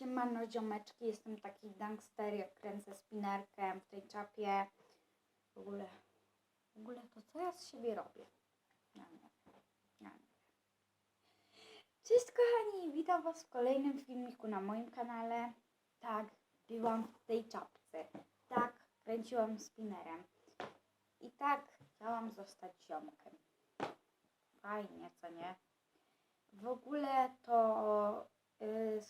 Siemano ziomeczki, jestem taki gangster, jak kręcę spinerkę w tej czapie. W ogóle, w ogóle to co ja z siebie robię? Nie ja nie. Cześć kochani, witam was w kolejnym filmiku na moim kanale. Tak, byłam w tej czapce. Tak, kręciłam spinerem. I tak, chciałam zostać ziomkiem. Fajnie, co nie? W ogóle to y,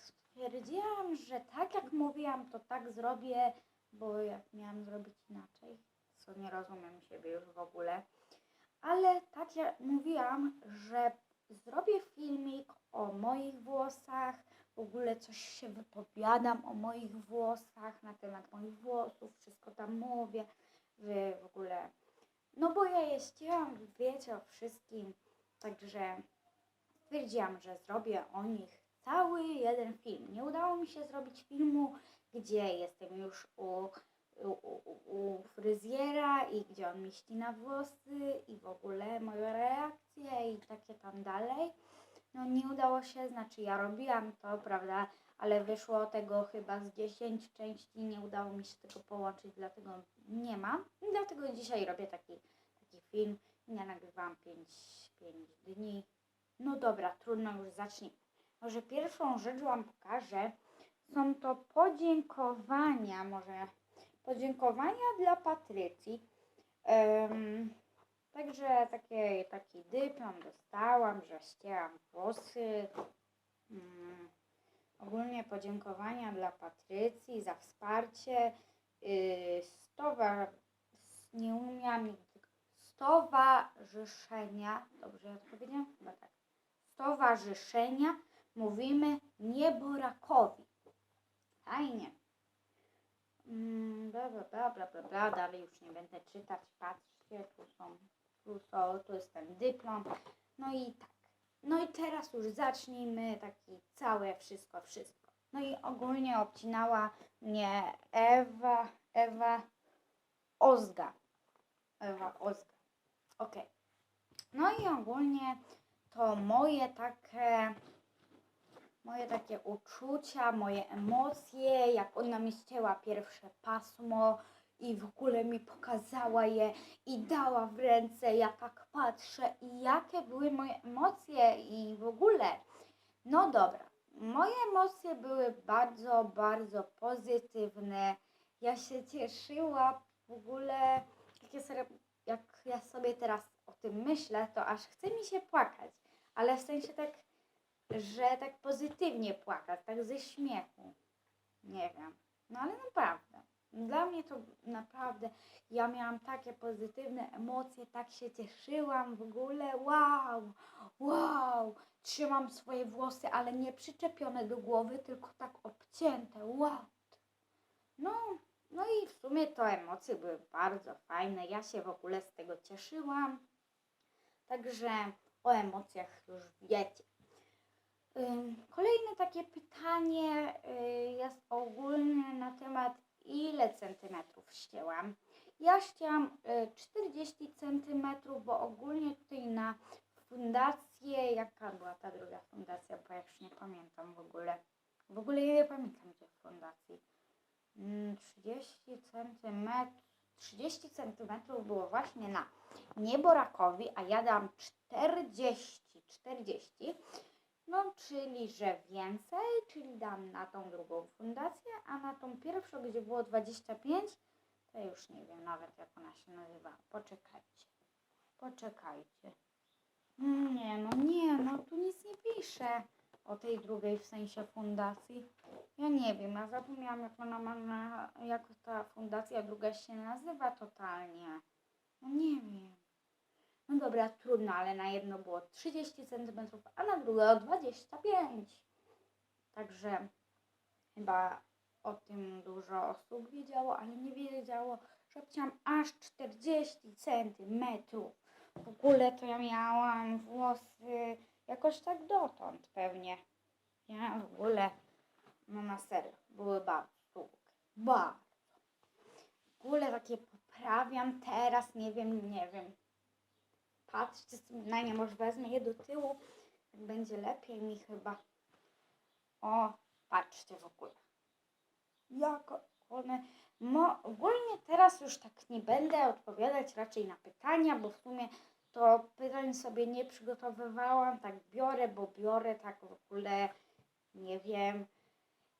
stwierdziłam, że tak jak mówiłam, to tak zrobię, bo jak miałam zrobić inaczej, co nie rozumiem siebie już w ogóle. Ale tak jak mówiłam, że zrobię filmik o moich włosach, w ogóle coś się wypowiadam o moich włosach, na temat moich włosów, wszystko tam mówię, wy w ogóle. No bo ja jeździłam, wiecie o wszystkim, także stwierdziłam, że zrobię o nich cały jeden film. Nie udało mi się zrobić filmu, gdzie jestem już u, u, u, fryzjera i gdzie on mi ścina włosy i w ogóle moje reakcje i takie tam dalej. No nie udało się, znaczy ja robiłam to, prawda, ale wyszło tego chyba z 10 części, nie udało mi się tego połączyć, dlatego nie mam. I dlatego dzisiaj robię taki, taki film. Ja nagrywałam 5, 5 dni. No dobra, trudno już zacznij. Może pierwszą rzecz Wam pokażę. Są to podziękowania, może podziękowania dla Patrycji. Em, także takie, taki dyplom dostałam, że ścięłam włosy. Mm, ogólnie podziękowania dla Patrycji za wsparcie. Yy, stowa, nie umiałam nigdy. Stowarzyszenia, dobrze ja powiedziałam? Chyba tak stowarzyszenia mówimy nieborakowi. Fajnie. Mm, Bla, bla, bla, bla, bla, bla. Dalej już nie będę czytać. Patrzcie, tu są, tu są, tu jest ten dyplom. No i tak. No i teraz już zacznijmy taki całe wszystko, wszystko. No i ogólnie obcinała mnie Ewa, Ewa Ozga. Ewa Ozga. Okej. No i ogólnie to moje takie, moje takie uczucia, moje emocje, jak ona mi ścięła pierwsze pasmo i w ogóle mi pokazała je i dała w ręce, ja tak patrzę i jakie były moje emocje i w ogóle. No dobra, moje emocje były bardzo, bardzo pozytywne. Ja się cieszyłam w ogóle, jak ja sobie, jak ja sobie teraz o tym myślę, to aż chce mi się płakać, ale w sensie tak, że tak pozytywnie płakać, tak ze śmiechu. Nie wiem, no ale naprawdę. Dla mnie to naprawdę, ja miałam takie pozytywne emocje, tak się cieszyłam w ogóle, wow, wow, trzymam swoje włosy, ale nie przyczepione do głowy, tylko tak obcięte, wow. No, no i w sumie to emocje były bardzo fajne, ja się w ogóle z tego cieszyłam, także o emocjach już wiecie. Kolejne takie pytanie y, jest ogólne na temat ile centymetrów ścięłam. Ja ścięłam y, 40 centymetrów, bo ogólnie tutaj na fundację, jaka była ta druga fundacja, bo ja już nie pamiętam w ogóle. W ogóle ja nie pamiętam tej fundacji. Mm, 30 centymetrów, 30 centymetrów było właśnie na nieborakowi, a ja dam 40, 40. No, czyli że więcej, czyli dam na tą drugą fundację, a na tą pierwszą, gdzie było 25, to już nie wiem nawet jak ona się nazywa. Poczekajcie. Poczekajcie. Nie, no nie, no tu nic nie pisze o tej drugiej w sensie fundacji. Ja nie wiem, ja zapomniałam jak ona ma na, jak ta fundacja druga się nazywa totalnie. No nie wiem. No dobra, trudno, ale na jedno było 30 cm, a na drugie 25. Także chyba o tym dużo osób wiedziało, ale nie wiedziało, że obcięłam aż 40 cm. W ogóle to ja miałam włosy jakoś tak dotąd pewnie. Ja w ogóle, no na serio, były bardzo długie. Bardzo. W ogóle takie poprawiam teraz, nie wiem, nie wiem. Patrzcie na nie, może wezmę je do tyłu, tak będzie lepiej mi chyba. O, Patrzcie w ogóle. Jak one... Mo, ogólnie teraz już tak nie będę odpowiadać raczej na pytania, bo w sumie to pytań sobie nie przygotowywałam. Tak biorę, bo biorę tak w ogóle nie wiem.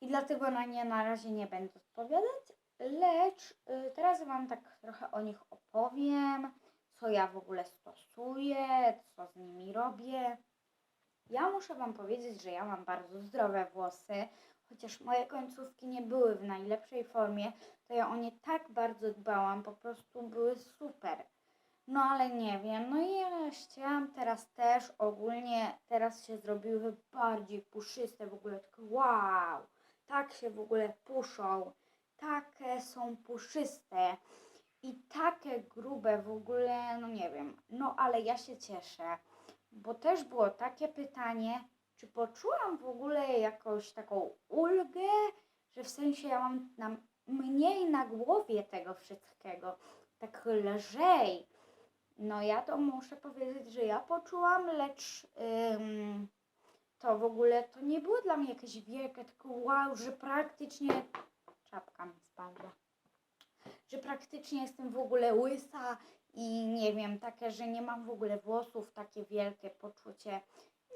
I dlatego na nie na razie nie będę odpowiadać, lecz y, teraz Wam tak trochę o nich opowiem, co ja w ogóle stosuję, co z nimi robię. Ja muszę Wam powiedzieć, że ja mam bardzo zdrowe włosy, chociaż moje końcówki nie były w najlepszej formie, to ja o nie tak bardzo dbałam, po prostu były super. No ale nie wiem, no i ja chciałam teraz też ogólnie, teraz się zrobiły bardziej puszyste w ogóle, tylko wow, tak się w ogóle puszą, takie są puszyste i takie grube w ogóle, no nie wiem, no ale ja się cieszę, bo też było takie pytanie, czy poczułam w ogóle jakąś taką ulgę, że w sensie ja mam na, mniej na głowie tego wszystkiego, tak lżej. No ja to muszę powiedzieć, że ja poczułam, lecz ym, to w ogóle to nie było dla mnie jakieś wielkie, tylko wow, że praktycznie czapka mi spadła. Że praktycznie jestem w ogóle łysa i nie wiem, takie, że nie mam w ogóle włosów, takie wielkie poczucie.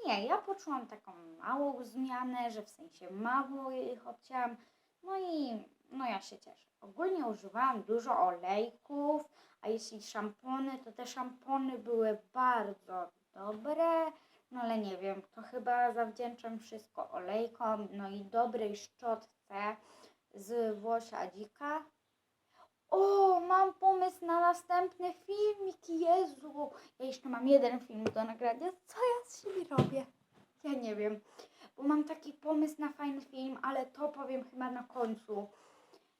Nie, ja poczułam taką małą zmianę, że w sensie mało ich odcięłam. No i no ja się cieszę. Ogólnie używałam dużo olejków, a jeśli szampony, to te szampony były bardzo dobre. No ale nie wiem, to chyba zawdzięczam wszystko olejkom, no i dobrej szczotce z włosia dzika. O, mam pomysł na następny filmik, Jezu! Ja jeszcze mam jeden film do nagrania. Co ja z siebie robię? Ja nie wiem, bo mam taki pomysł na fajny film, ale to powiem chyba na końcu.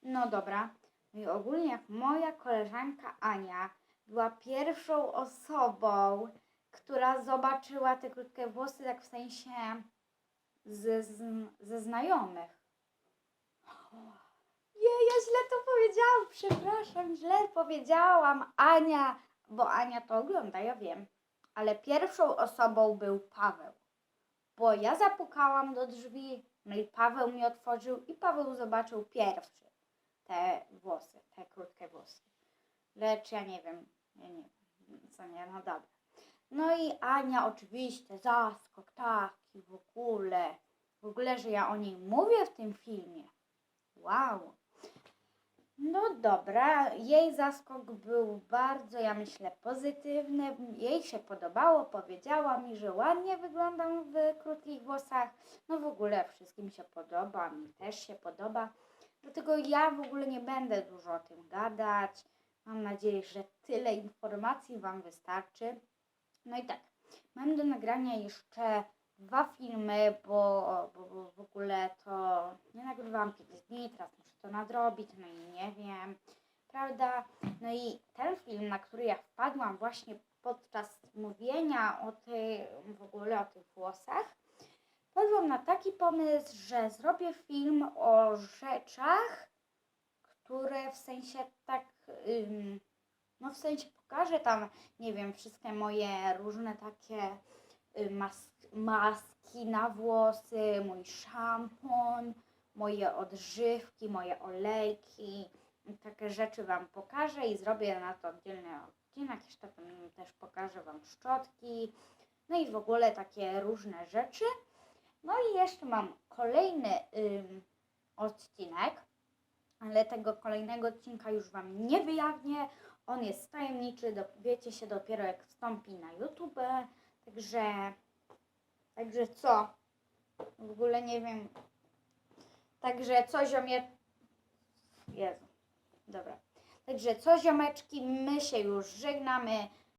No dobra. No i ogólnie jak moja koleżanka Ania była pierwszą osobą, która zobaczyła te krótkie włosy, tak w sensie ze, ze znajomych. Ja źle to powiedziałam, przepraszam, źle powiedziałam. Ania, bo Ania to ogląda, ja wiem. Ale pierwszą osobą był Paweł. Bo ja zapukałam do drzwi, no i Paweł mi otworzył i Paweł zobaczył pierwszy te włosy, te krótkie włosy. Lecz ja nie wiem, ja nie wiem, co nie, no dobra. No i Ania oczywiście, zaskok taki w ogóle, w ogóle, że ja o niej mówię w tym filmie. Wow. No dobra, jej zaskok był bardzo, ja myślę, pozytywny. Jej się podobało, powiedziała mi, że ładnie wyglądam w krótkich włosach. No w ogóle wszystkim się podoba, mi też się podoba. Dlatego ja w ogóle nie będę dużo o tym gadać. Mam nadzieję, że tyle informacji Wam wystarczy. No i tak, mam do nagrania jeszcze dwa filmy, bo, bo, bo w ogóle to nie nagrywałam 5 dni, teraz muszę to nadrobić, no i nie wiem, prawda? No i ten film, na który ja wpadłam właśnie podczas mówienia o tej, w ogóle o tych włosach, wpadłam na taki pomysł, że zrobię film o rzeczach, które w sensie tak, ym, no w sensie pokażę tam, nie wiem, wszystkie moje różne takie y, mas maski na włosy, mój szampon, moje odżywki, moje olejki, takie rzeczy Wam pokażę i zrobię na to oddzielny odcinek, jeszcze tam też pokażę Wam szczotki, no i w ogóle takie różne rzeczy. No i jeszcze mam kolejny ym, odcinek, ale tego kolejnego odcinka już Wam nie wyjawnię. On jest tajemniczy, dowiecie się dopiero jak wstąpi na YouTube. Także, także co? W ogóle nie wiem. Także co ziomie... Jezu, dobra. Także co ziomeczki, my się już żegnamy.